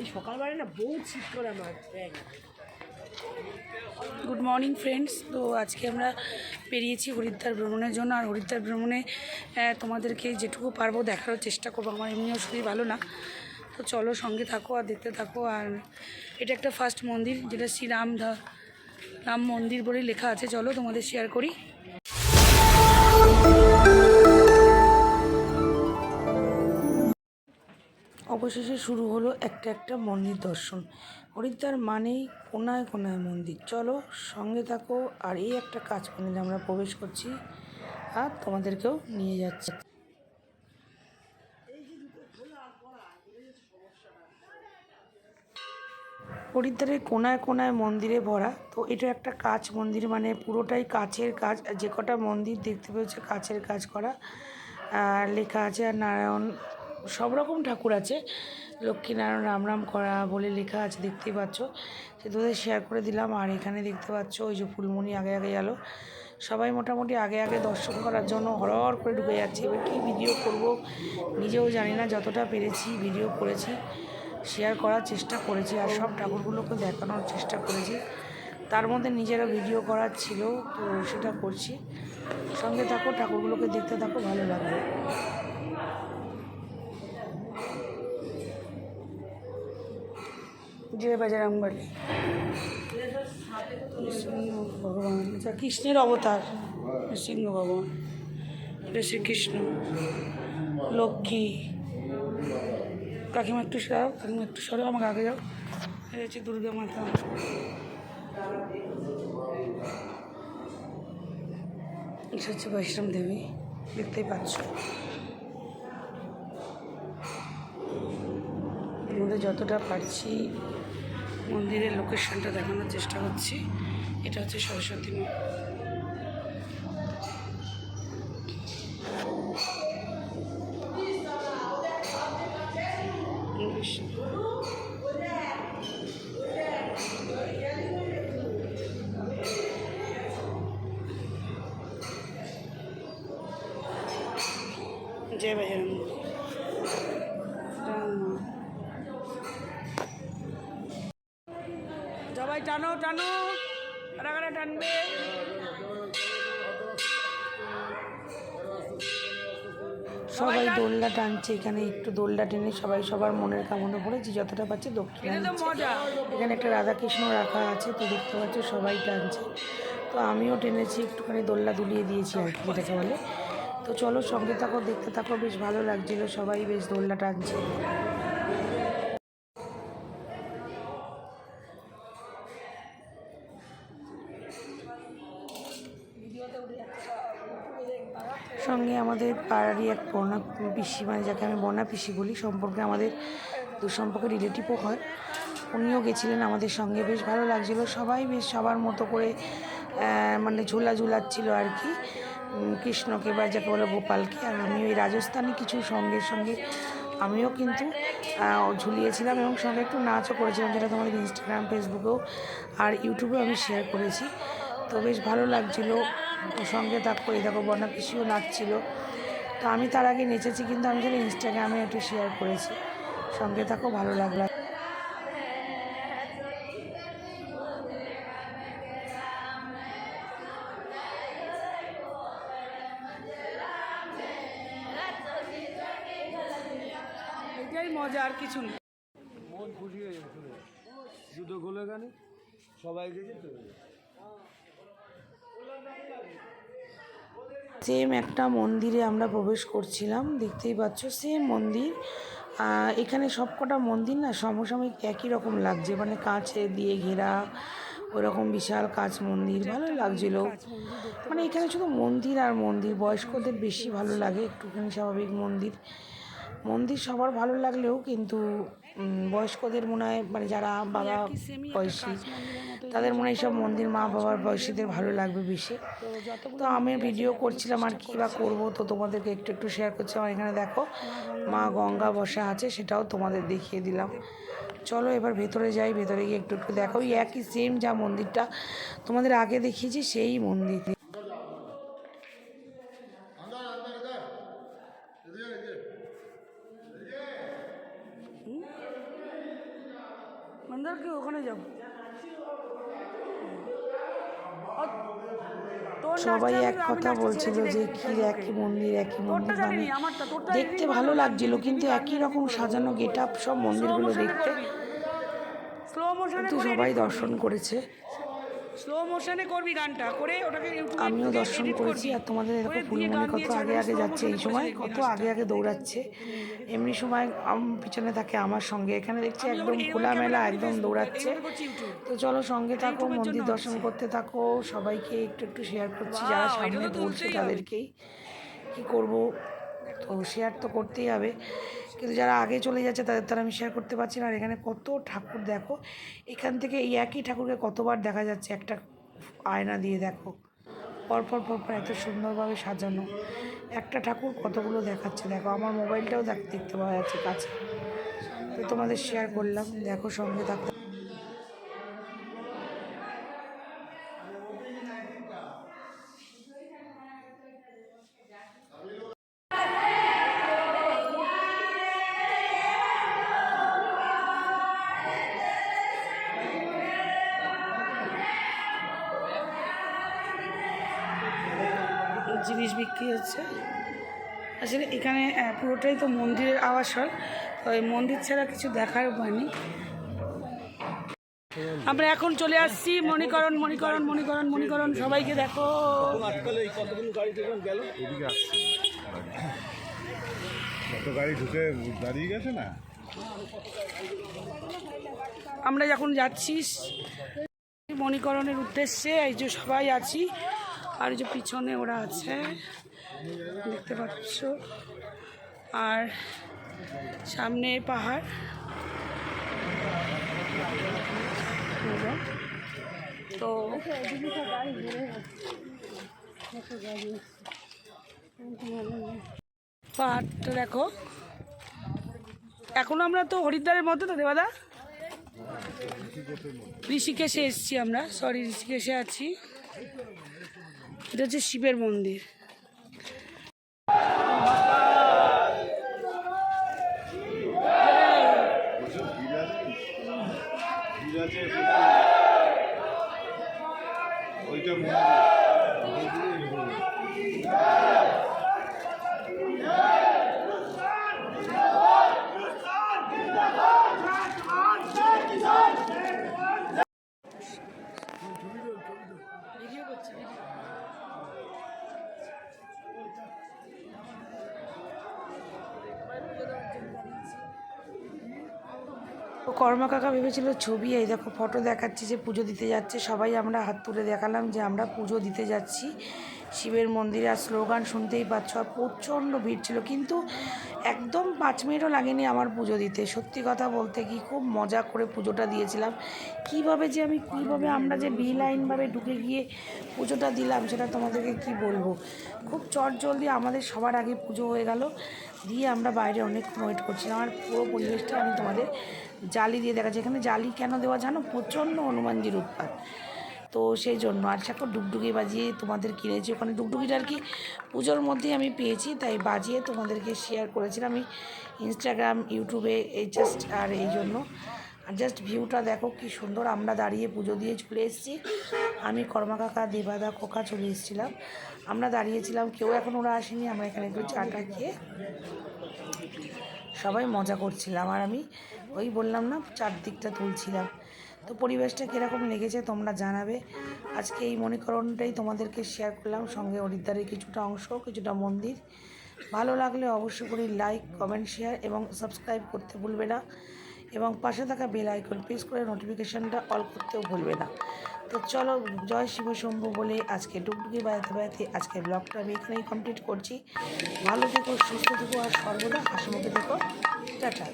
এই সকালবেলায় না শীত করে আমার গুড মর্নিং ফ্রেন্ডস তো আজকে আমরা পেরিয়েছি হরিদ্বার ভ্রমণের জন্য। আর হরিদ্বার ভ্রমণে তোমাদেরকে যেটুকু পারব দেখারও চেষ্টা করব। আমার এমনিও শরীর ভালো না। তো চলো সঙ্গে থাকো আর দেখতে থাকো। আর এটা একটা ফার্স্ট মন্দির, যেটা শ্রীরাম রাম মন্দির বলে লেখা আছে। চলো তোমাদের শেয়ার করি। অবশেষে শুরু হলো একটা একটা মন্দির দর্শন। হরিদ্বার মানেই কোনায় কোনায় মন্দির। চলো সঙ্গে থাকো আর এই একটা কাজ মন্দিরে আমরা প্রবেশ করছি আর তোমাদেরকেও নিয়ে যাচ্ছে। হরিদ্বারের কোনায় কোনায় মন্দিরে ভরা। তো এটা একটা কাচ মন্দির মানে পুরোটাই কাচের কাজ। যে কটা মন্দির দেখতে পেয়েছে, কাচের কাজ করা। আর লেখা আছে, আর নারায়ণ সব রকম ঠাকুর আছে। লক্ষ্মীনারায়ণ রাম রাম করা বলে লেখা আছে, দেখতেই পাচ্ছ। সে তোদের শেয়ার করে দিলাম, আর এখানে দেখতে পাচ্ছ ওই যে ফুলমণি আগে আগে গেল সবাই মোটামুটি আগে আগে দর্শন করার জন্য হরহর করে ঢুকে যাচ্ছে। এবার কী ভিডিও করব নিজেও জানি না, যতটা পেরেছি ভিডিও করেছি শেয়ার করার চেষ্টা করেছি, আর সব ঠাকুরগুলোকে দেখানোর চেষ্টা করেছি। তার মধ্যে নিজেরও ভিডিও করার ছিল, তো সেটা করছি। সঙ্গে থাকো, ঠাকুরগুলোকে দেখতে থাকো, ভালো লাগবে। জয় বাজারাঙ্গবাড়ি সিংহ ভগবান। আচ্ছা কৃষ্ণের অবতার সিংহ ভগবান। শ্রীকৃষ্ণ। লক্ষ্মী। কাকিমা একটু সরাও, কাকিমা একটু সরাও, আমাকে আগে যাও। এটা হচ্ছে দুর্গা মাতা। এটা হচ্ছে বৈষ্ণব দেবী। দেখতেই পাচ্ছ। মধ্যে যতটা পারছি মন্দিরের লোকেশনটা দেখানোর চেষ্টা করছি। এটা হচ্ছে সরস্বতী মা। জয় বজরঙ্গ টানো কারা টানবে। সবাই দোলনা টানছে এখানে একটু দোলনা টেনে সবাই সবার মনের কামনা করেছে যতটা পাচ্ছে দক্ষিণ এখানে একটা রাধাকৃষ্ণ রাখা আছে তো দেখতে পাচ্ছ সবাই টানছে। তো আমিও টেনেছি একটুখানি দোলনা দুলিয়ে দিয়েছি আর কি যেটাকে বলে। তো চলো সঙ্গে থাকো দেখতে থাকো বেশ ভালো লাগছিল সবাই বেশ দোলনা টানছে। সঙ্গে আমাদের পাড়ারই এক বনা পিসি মানে যাকে আমি বনা পিসি বলি, সম্পর্কে আমাদের দু সম্পর্কে রিলেটিভও হয়। উনিও গেছিলেন আমাদের সঙ্গে, বেশ ভালো লাগছিল। সবাই বেশ সবার মতো করে মানে ঝোলা ঝুলাচ্ছিল আর কি। কৃষ্ণকে বা যাকে বলে গোপালকে, আর আমি ওই রাজস্থানি কিছু সঙ্গে সঙ্গে, আমিও কিন্তু ঝুলিয়েছিলাম এবং সঙ্গে একটু নাচও করেছিলাম, যেটা তোমাদের ইনস্টাগ্রাম ফেসবুকেও আর ইউটিউবেও আমি শেয়ার করেছি। তো বেশ ভালো লাগছিল। সঙ্গে থাকো এই দেখো বন্যা পিসিও নাচছিল। তো আমি তার আগে নেচেছি কিন্তু আমি যেন ইনস্টাগ্রামে একটু শেয়ার করেছি। সঙ্গে থাকো ভালো লাগল। এটাই মজা আর কিছু নেই মন খুশি হয়ে দুটো গোলে গানে সবাই গেছে তো সেম একটা মন্দিরে আমরা প্রবেশ করছিলাম, দেখতেই পাচ্ছ, সেম মন্দির। এখানে সব কটা মন্দির না সমসাময়িক একই রকম লাগছে মানে কাঁচে দিয়ে ঘেরা, ওরকম বিশাল কাঁচ মন্দির, ভালো লাগছিল। মানে এখানে শুধু মন্দির আর মন্দির, বয়স্কদের বেশি ভালো লাগে, একটুখানি স্বাভাবিক মন্দির। মন্দির সবার ভালো লাগলেও কিন্তু বয়স্কদের মনে হয় মানে যারা বাবা বয়সী তাদের মনে হয় সব মন্দির মা বাবার বয়সীদের ভালো লাগবে বেশি। তো আমি ভিডিও করছিলাম আর কী বা করব তো তোমাদেরকে একটু একটু শেয়ার করছি। আমার এখানে দেখো মা গঙ্গা বসা আছে সেটাও তোমাদের দেখিয়ে দিলাম। চলো এবার ভেতরে যাই ভেতরে গিয়ে একটু একটু দেখো। ওই একই সেম যা মন্দিরটা তোমাদের আগে দেখিয়েছি সেই মন্দির সবাই এক কথা বলছিল যে কি একই মন্দির একই মন্দির মানে দেখতে ভালো লাগছিল কিন্তু একই রকম সাজানো গেট আপ সব মন্দিরগুলো দেখতে। কিন্তু সবাই দর্শন করেছে। স্লো মোশনে করবি গানটা করে ওটাকে আমিও দর্শন করেছি আর তোমাদের দেখো ফুলমণি কত আগে আগে যাচ্ছে এই সময় কত আগে আগে দৌড়াচ্ছে। এমনি সময় আম- পিছনে থাকে আমার সঙ্গে এখানে দেখছি একদম খোলামেলা একদম দৌড়াচ্ছে। তো চলো সঙ্গে থাকো মন্দির দর্শন করতে থাকো সবাইকে একটু একটু শেয়ার করছি যারা সামনে বলছে তাদেরকেই। কি করব? তো শেয়ার তো করতেই হবে। কিন্তু যারা আগে চলে যাচ্ছে, তাদের তারা আমি শেয়ার করতে পারছি না। আর এখানে কত ঠাকুর দেখো। এখান থেকে এই একই ঠাকুরকে কতবার দেখা যাচ্ছে, একটা আয়না দিয়ে দেখো। পরপর পরপর এত সুন্দরভাবে সাজানো। একটা ঠাকুর কতগুলো দেখাচ্ছে, দেখো। আমার মোবাইলটাও দেখ, দেখতে পাওয়া যাচ্ছে কাছে। তো তোমাদের শেয়ার করলাম। দেখো সঙ্গে থাকো। জিনিস বিক্রি হচ্ছে। আসলে এখানে পুরোটাই তো মন্দিরের আবাসন তো এই মন্দির ছাড়া কিছু দেখার উপায় নেই। আমরা এখন চলে আসছি মণিকরণ মণিকরণ মণিকরণ মণিকরণ। সবাইকে দেখো। গাড়ি ঢুকে দাঁড়িয়ে গেছে না আমরা যখন যাচ্ছি মণিকরণের উদ্দেশ্যে, এই যে সবাই আছি আর যে পিছনে ওরা আছে, দেখতে পাচ্ছ? আর সামনে পাহাড়। তো পাহাড়টা দেখো। এখনও আমরা তো হরিদ্বারের মধ্যে তো দেবাদা? ঋষিকেশে এসেছি আমরা। সরি ঋষিকেশে আছি। এটা হচ্ছে শিবের মন্দির। ওইটা কর্মা কাকা ভেবেছিল, ছবি, এই দেখো, ফটো দেখাচ্ছে যে পুজো দিতে যাচ্ছে। সবাই আমরা হাত তুলে দেখালাম যে আমরা পুজো দিতে যাচ্ছি। শিবের মন্দিরে আর স্লোগান শুনতেই পাচ্ছ, আর প্রচণ্ড ভিড় ছিল। কিন্তু একদম পাঁচ মিনিটও লাগেনি আমার পুজো দিতে। সত্যি কথা বলতে কি খুব মজা করে পুজোটা দিয়েছিলাম। কীভাবে যে আমি, কীভাবে আমরা যে বি লাইনভাবে ঢুকে গিয়ে পুজোটা দিলাম সেটা তোমাদেরকে কি বলব? খুব চট জলদি আমাদের সবার আগে পুজো হয়ে গেল। দিয়ে আমরা বাইরে অনেক ওয়েট করছিলাম। আর পুরো পরিবেশটা আমি তোমাদের জালি দিয়ে দেখাচ্ছি। এখানে জালি কেন দেওয়া জানো? প্রচণ্ড হনুমানজির উৎপাত। তো সেই জন্য। আর এখন ডুগডুগি বাজিয়ে তোমাদের কিনেছি। ওখানে ডুগডুগিটা আর কি পুজোর মধ্যেই আমি পেয়েছি, তাই বাজিয়ে তোমাদেরকে শেয়ার করেছিলাম আমি ইনস্টাগ্রাম ইউটিউবে এই জাস্ট আর এই জন্য। আর জাস্ট ভিউটা দেখো কি সুন্দর, আমরা দাঁড়িয়ে পুজো দিয়ে চলে এসেছি। আমি কর্মা কাকা দেবাদা কোকা চলে এসেছিলাম। আমরা দাঁড়িয়েছিলাম, কেউ এখন ওরা আসেনি, আমরা এখানে একটু চাটা খেয়ে সবাই মজা করছিলাম। আর আমি ওই বললাম না, চারদিকটা তুলছিলাম। তো পরিবেশটা কীরকম লেগেছে তোমরা জানাবে। আজকে এই মনিকরণটাই তোমাদেরকে শেয়ার করলাম, সঙ্গে হরিদ্বারের কিছুটা অংশ, কিছুটা মন্দির। ভালো লাগলে অবশ্যই করে লাইক কমেন্ট শেয়ার এবং সাবস্ক্রাইব করতে ভুলবে না। এবং পাশে থাকা বেল আইকন প্রেস করে নোটিফিকেশানটা অল করতেও ভুলবে না। তো চলো, জয় শিব শম্ভু বলে আজকে ডুবডুবি বেড়াতে বেড়াতে আজকে ব্লগটা আমি এখানেই কমপ্লিট করছি। ভালো থেকো, সুস্থ থেকো আর সর্বদা হাসি মুখে থেকো। টাটা।